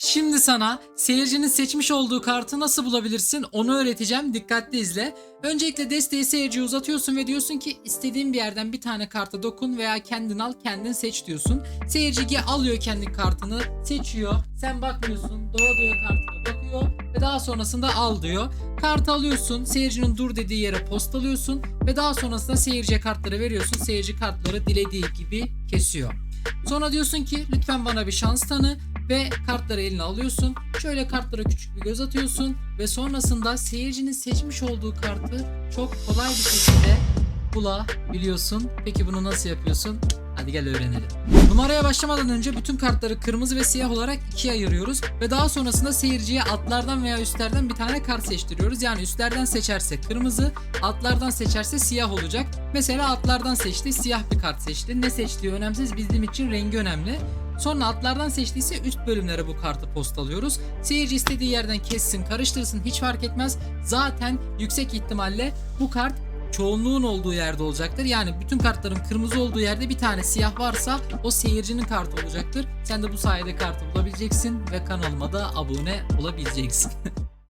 Şimdi sana seyircinin seçmiş olduğu kartı nasıl bulabilirsin onu öğreteceğim. Dikkatli izle. Öncelikle desteği seyirciye uzatıyorsun ve diyorsun ki istediğin bir yerden bir tane karta dokun veya kendin al kendin seç diyorsun. Seyirci alıyor kendi kartını seçiyor. Sen bakmıyorsun doya doya kartına bakıyor ve daha sonrasında al diyor. Kartı alıyorsun seyircinin dur dediği yere postalıyorsun ve daha sonrasında seyirciye kartları veriyorsun. Seyirci kartları dilediği gibi kesiyor. Sonra diyorsun ki lütfen bana bir şans tanı ve kartları eline alıyorsun. Şöyle kartlara küçük bir göz atıyorsun ve sonrasında seyircinin seçmiş olduğu kartı çok kolay bir şekilde bulabiliyorsun. Peki bunu nasıl yapıyorsun? Hadi gel öğrenelim. Numaraya başlamadan önce bütün kartları kırmızı ve siyah olarak ikiye ayırıyoruz ve daha sonrasında seyirciye altlardan veya üstlerden bir tane kart seçtiriyoruz. Yani üstlerden seçerse kırmızı, altlardan seçerse siyah olacak. Mesela altlardan seçti, siyah bir kart seçti. Ne seçtiği önemsiz, bizim için rengi önemli. Sonra altlardan seçtiyse üst bölümlere bu kartı postalıyoruz. Seyirci istediği yerden kessin, karıştırsın hiç fark etmez. Zaten yüksek ihtimalle bu kart çoğunluğun olduğu yerde olacaktır. Yani bütün kartların kırmızı olduğu yerde bir tane siyah varsa o seyircinin kartı olacaktır. Sen de bu sayede kartı bulabileceksin ve kanalıma da abone olabileceksin.